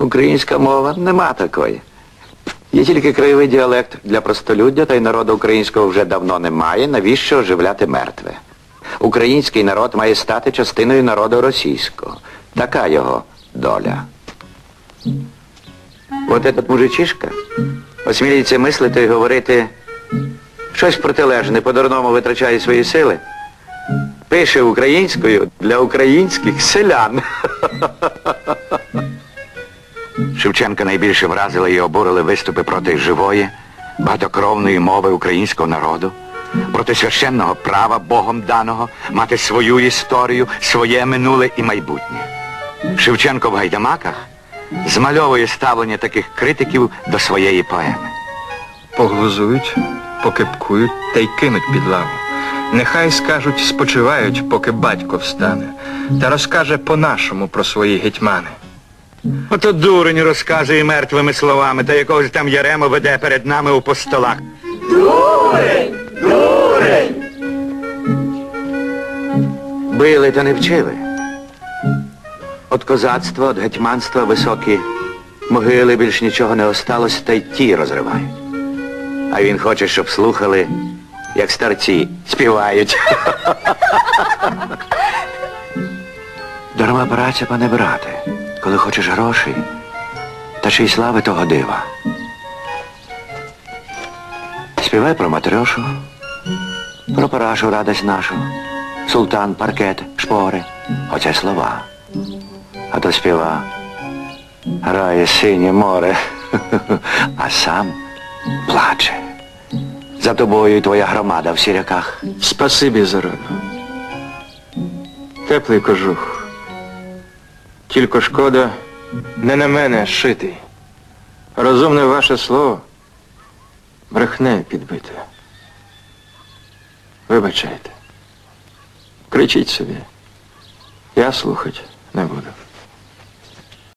Українська мова нема такої. Є тільки краєвий діалект для простолюддя, та й народу українського вже давно немає. Навіщо оживляти мертве? Український народ має стати частиною народу російського. Така його доля. От этот мужичишка осмілюється мислити і говорити щось протилежне, по-дурному витрачає свої сили. Пише українською для українських селян. Шевченка найбільше вразили і обурили виступи проти живої, багатокровної мови українського народу, проти священного права Богом даного мати свою історію, своє минуле і майбутнє. Шевченко в гайдамаках змальовує ставлення таких критиків до своєї поеми. Поглузують, покипкують та й кинуть під лаву. Нехай скажуть, спочивають, поки батько встане, та розкаже по-нашому про свої гетьмани. Ото дурень розказує мертвими словами, та якогось там Яремо веде перед нами у постолах. Дурень! Дурень! Били та не вчили. От козацтва, от гетьманства високі могили більш нічого не осталось, та й ті розривають. А він хоче, щоб слухали, як старці співають. Дарма праця, пане брате, коли хочеш грошей, та ще й слави того дива. Співай про матрьошу, про парашу радость нашу, султан, паркет, шпори. Оце слова. А то співа грає синє море, а сам плаче. За тобою і твоя громада в сіряках. Спасибі за раду. Теплий кожух. Тільки шкода не на мене шитий. Розумне ваше слово брехне підбите. Вибачайте. Кричіть собі. Я слухати не буду.